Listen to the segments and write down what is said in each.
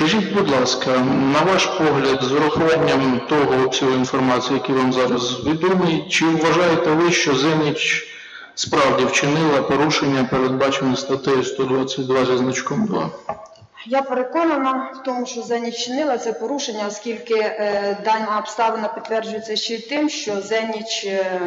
Скажіть, будь ласка, на ваш погляд, з урахуванням того обсягу інформації, який вам зараз відомий, чи вважаєте ви, що Зеніч справді вчинила порушення, передбачене статтею 122 зі значком 2? Я переконана в тому, що Зеніч чинила це порушення, оскільки е, дана обставина підтверджується ще й тим, що Зеніч е,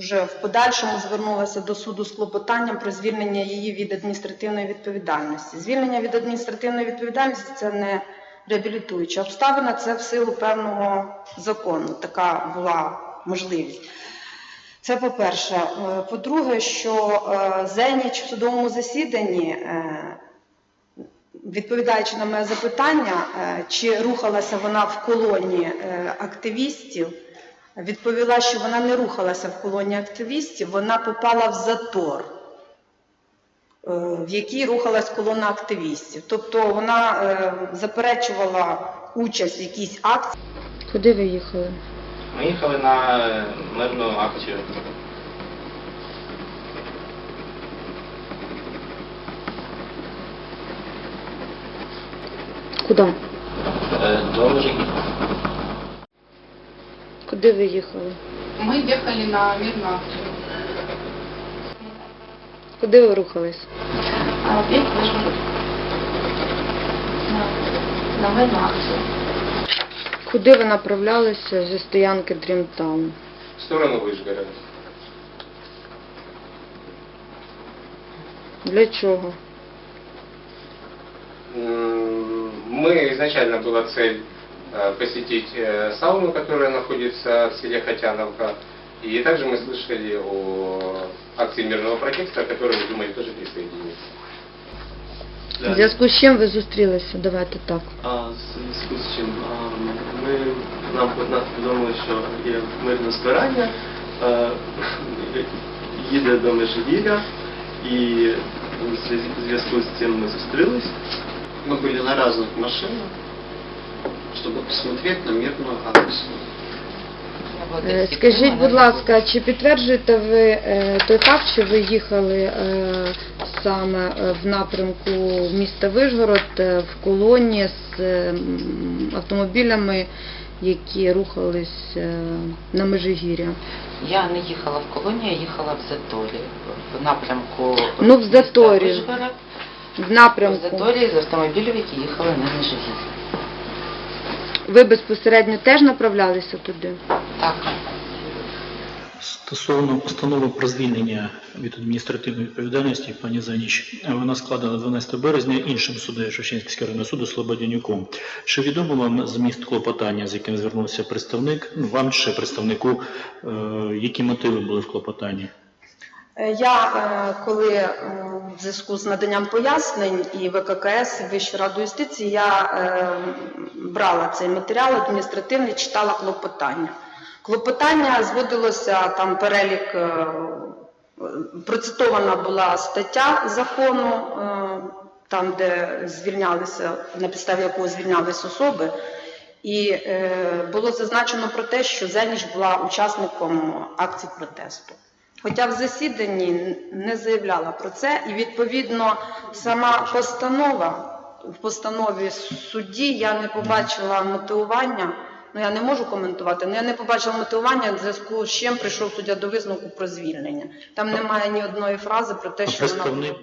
вже в подальшому звернулася до суду з клопотанням про звільнення її від адміністративної відповідальності. Звільнення від адміністративної відповідальності це не реабілітуюча обставина, це в силу певного закону. Така була можливість. Це по-перше. Е, По-друге, що е, Зеніч в судовому засіданні. е, Відповідаючи на моє запитання, чи рухалася вона в колоні активістів, відповіла, що вона не рухалася в колоні активістів, вона попала в затор, е, в який рухалась колона активістів. Тобто вона е, заперечувала участь в якійсь акції. Куди ви їхали? Ми їхали на мирну акцію. Куди? Е, До Межигір'я. Куди ви їхали? Мы ехали на мирную акцию. Куди ви рухались? А опять выжили на, на мирную акцию. Куди ви направлялися зі стоянки Дрімтаун? В сторону Вишгорода. Для чого? М, Мы изначально была цель э, посетить э, сауну, которая находится в селе Хотяновка. И также мы слышали о акции мирного протеста, к которой мы думали тоже присоединиться. В зв'язку з чим ви зустрілися? Давайте так. А в зв'язку з чим? А, Ми, нам нас повідомили, що є мирне збирання, е, їде до Межигір'я, і в зв'язку- в зв'язку з цим ми зустрілись. Мы были на разных машинах, Чтобы посмотреть на мирную акцию. Е, Скажіть, будь ласка, чи підтверджуєте ви е, той факт, що ви їхали е, саме е, в напрямку міста Вишгород е, в колоні з е, м, автомобілями, які рухались е, на Межигір'я? Я не їхала в колонію, я їхала в Заторі, в напрямку Ну, в міста Заторі. Вишгород, В в напрямку. Заторі з автомобілів, які їхали на Межигір'я. Ви безпосередньо теж направлялися туди? Так. Стосовно постанови про звільнення від адміністративної відповідальності, пані Заніч, вона складена 12 березня іншим суддею Шевченківського районного суду Слободянюком. Чи відомо вам зміст клопотання, з яким звернувся представник, ну, вам чи представнику, е, які мотиви були в клопотанні? Е, Я, е, коли е, в зв'язку з наданням пояснень і ВККС, і Вищу раду юстиції, я брала цей матеріал адміністративний, читала клопотання. Клопотання зводилося там перелік, процитована була стаття закону, там, де звільнялися, на підставі якого звільнялись особи. І було зазначено про те, що Зеніч була учасником акції протесту. Хоча в засіданні не заявляла про це, і відповідно сама постанова в постанові судді я не побачила мотивування. Ну я не можу коментувати, але я не побачила мотивування, в зв'язку з чим прийшов суддя до висновку про звільнення. Там немає ні одної фрази про те, що вона